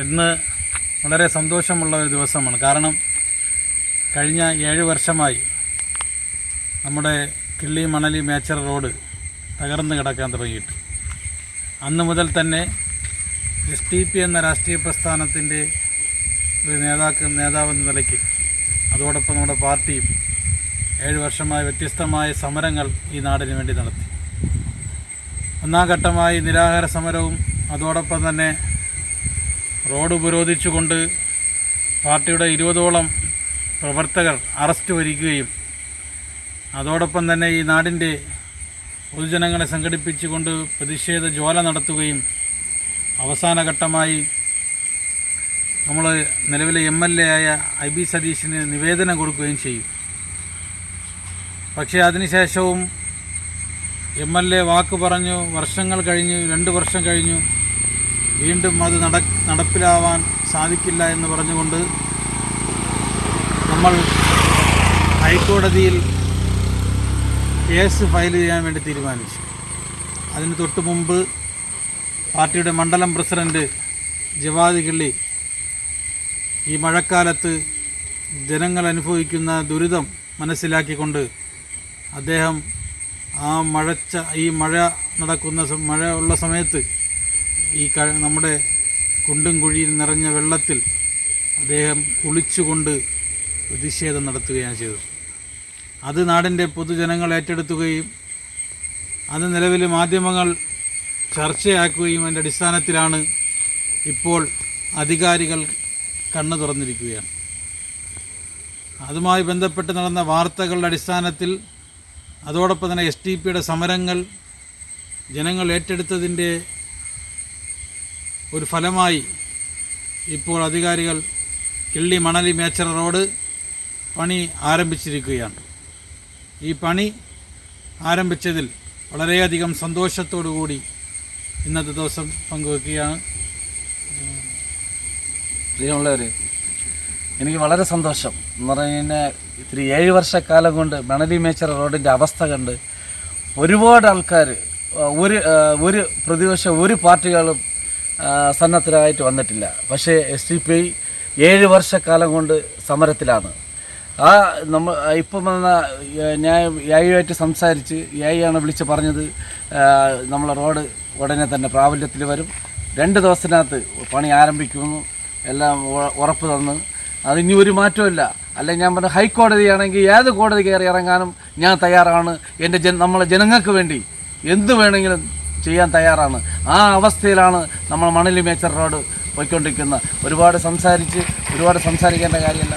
ഇന്ന് വളരെ സന്തോഷമുള്ള ഒരു ദിവസമാണ്. കാരണം കഴിഞ്ഞ ഏഴ് വർഷമായി നമ്മുടെ കിള്ളി മണലി മേച്ചർ റോഡ് തകർന്നു കിടക്കാൻ തുടങ്ങിയിട്ട്. അന്ന് മുതൽ തന്നെ എസ് ടി പി എന്ന രാഷ്ട്രീയ പ്രസ്ഥാനത്തിന്റെ ഒരു നേതാക്ക നേതാവെന്ന നിലയ്ക്ക് അതോടൊപ്പം നമ്മുടെ പാർട്ടിയും ഏഴ് വർഷമായി വ്യത്യസ്തമായ സമരങ്ങൾ ഈ നാടിന് വേണ്ടി നടത്തി. ഒന്നാം ഘട്ടമായി നിരാഹാര സമരവും അതോടൊപ്പം തന്നെ റോഡ് ഉപരോധിച്ചുകൊണ്ട് പാർട്ടിയുടെ ഇരുപതോളം പ്രവർത്തകർ അറസ്റ്റ് വരിക്കുകയും അതോടൊപ്പം തന്നെ ഈ നാടിന്റെ പൊതുജനങ്ങളെ സംഘടിപ്പിച്ചുകൊണ്ട് പ്രതിഷേധ ജ്വാല നടത്തുകയും അവസാന ഘട്ടമായി നമ്മൾ നിലവിലെ എം എൽ എ ആയ ഐ ബി സതീശിന് നിവേദനം കൊടുക്കുകയും ചെയ്യും. പക്ഷേ അതിനുശേഷവും എം എൽ എ വാക്ക് പറഞ്ഞു വർഷങ്ങൾ കഴിഞ്ഞു രണ്ട് വർഷം കഴിഞ്ഞു. വീണ്ടും അത് നട നടപ്പിലാവാൻ സാധിക്കില്ല എന്ന് പറഞ്ഞുകൊണ്ട് നമ്മൾ ഹൈക്കോടതിയിൽ കേസ് ഫയൽ ചെയ്യാൻ വേണ്ടി തീരുമാനിച്ചു. അതിന് തൊട്ട് മുമ്പ് പാർട്ടിയുടെ മണ്ഡലം പ്രസിഡന്റ് ജവാദ് കിള്ളി ഈ മഴക്കാലത്ത് ജനങ്ങൾ അനുഭവിക്കുന്ന ദുരിതം മനസ്സിലാക്കിക്കൊണ്ട് അദ്ദേഹം ആ മഴച്ച ഈ മഴ നടക്കുന്ന മഴ ഉള്ള സമയത്ത് ഈ നമ്മുടെ കുണ്ടും കുഴിയിൽ നിറഞ്ഞ വെള്ളത്തിൽ അദ്ദേഹം കുളിച്ചുകൊണ്ട് പ്രതിഷേധം നടത്തുകയാണ് ചെയ്തത്. അത് നാടിന്റെ പൊതുജനങ്ങൾ ഏറ്റെടുക്കുകയും അത് നിലവിൽ മാധ്യമങ്ങൾ ചർച്ചയാക്കുകയും അതിന്റെ അടിസ്ഥാനത്തിലാണ് ഇപ്പോൾ അധികാരികൾ കണ്ണു തുറന്നിരിക്കുകയാണ്. അതുമായി ബന്ധപ്പെട്ട് നടന്ന വാർത്തകളുടെ അടിസ്ഥാനത്തിൽ അതോടൊപ്പം തന്നെ എസ് ടി പിയുടെ സമരങ്ങൾ ജനങ്ങൾ ഏറ്റെടുത്തതിന്റെ ഒരു ഫലമായി ഇപ്പോൾ അധികാരികൾ കിള്ളി മണലി മേച്ചറ റോഡ് പണി ആരംഭിച്ചിരിക്കുകയാണ്. ഈ പണി ആരംഭിച്ചതിൽ വളരെയധികം സന്തോഷത്തോടു കൂടി ഇന്നത്തെ ദിവസം പങ്കുവെക്കുകയാണ്. പ്രിയമുള്ളവർ എനിക്ക് വളരെ സന്തോഷം. എന്ന് പറഞ്ഞു കഴിഞ്ഞാൽ ഇത്തിരി ഏഴ് വർഷക്കാലം കൊണ്ട് മണലി മേച്ചറ റോഡിന്റെ അവസ്ഥ കണ്ട് ഒരുപാട് ആൾക്കാർ ഒരു ഒരു പ്രതിപക്ഷ ഒരു പാർട്ടികളും സന്നദ്ധരായിട്ട് വന്നിട്ടില്ല. പക്ഷേ എസ് ഡി പി ഐ ഏഴ് വർഷക്കാലം കൊണ്ട് സമരത്തിലാണ്. ആ നമ്മ ഇപ്പം വന്ന ഞാൻ യായുമായിട്ട് സംസാരിച്ച് യായിയാണ് വിളിച്ച് പറഞ്ഞത്. നമ്മളെ റോഡ് ഉടനെ തന്നെ പ്രാബല്യത്തിൽ വരും. രണ്ട് ദിവസത്തിനകത്ത് പണി ആരംഭിക്കുന്നു. എല്ലാം ഉറപ്പ് തന്ന്. അതിനി ഒരു മാറ്റമില്ല അല്ലെ ഞാൻ പറഞ്ഞ ഹൈക്കോടതിയാണെങ്കിൽ ഏത് കോടതി കയറി ഇറങ്ങാനും ഞാൻ തയ്യാറാണ്. എന്റെ ജന നമ്മളെ ജനങ്ങൾക്ക് വേണ്ടി എന്ത് വേണമെങ്കിലും ചെയ്യാൻ തയ്യാറാണ്. ആ അവസ്ഥയിലാണ് നമ്മൾ മണലി മേച്ചർ റോഡ് പോയിക്കൊണ്ടിരിക്കുന്നത്. ഒരുപാട് സംസാരിച്ച് ഒരുപാട് സംസാരിക്കേണ്ട കാര്യമില്ല.